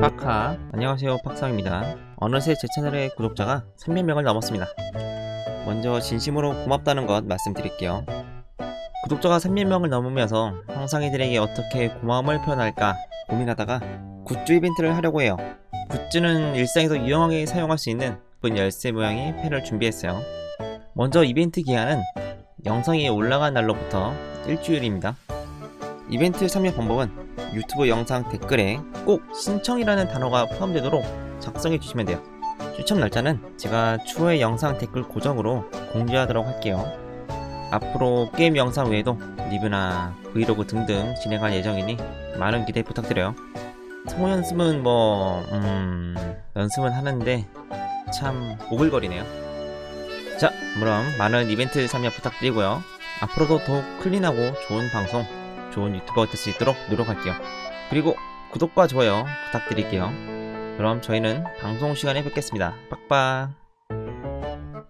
파카 안녕하세요 팍상입니다. 어느새 제 채널의 구독자가 300명을 넘었습니다. 먼저 진심으로 고맙다는 것 말씀드릴게요. 구독자가 300명을 넘으면서 형상이들에게 어떻게 고마움을 표현할까 고민하다가 굿즈 이벤트를 하려고 해요. 굿즈는 일상에서 유용하게 사용할 수 있는 예쁜 열쇠 모양의 펜을 준비했어요. 먼저 이벤트 기한은 영상이 올라간 날로부터 일주일입니다. 이벤트 참여 방법은 유튜브 영상 댓글에 꼭 신청이라는 단어가 포함되도록 작성해 주시면 돼요. 추첨 날짜는 제가 추후에 영상 댓글 고정으로 공지하도록 할게요. 앞으로 게임 영상 외에도 리뷰나 브이로그 등등 진행할 예정이니 많은 기대 부탁드려요. 성우 연습은 뭐, 음, 연습은 하는데 참 오글거리네요. 자, 그럼 많은 이벤트 참여 부탁드리고요. 앞으로도 더욱 클린하고 좋은 방송, 좋은 유튜버가 될 수 있도록 노력할게요. 그리고 구독과 좋아요 부탁드릴게요. 그럼 저희는 방송 시간에 뵙겠습니다. 빡빡.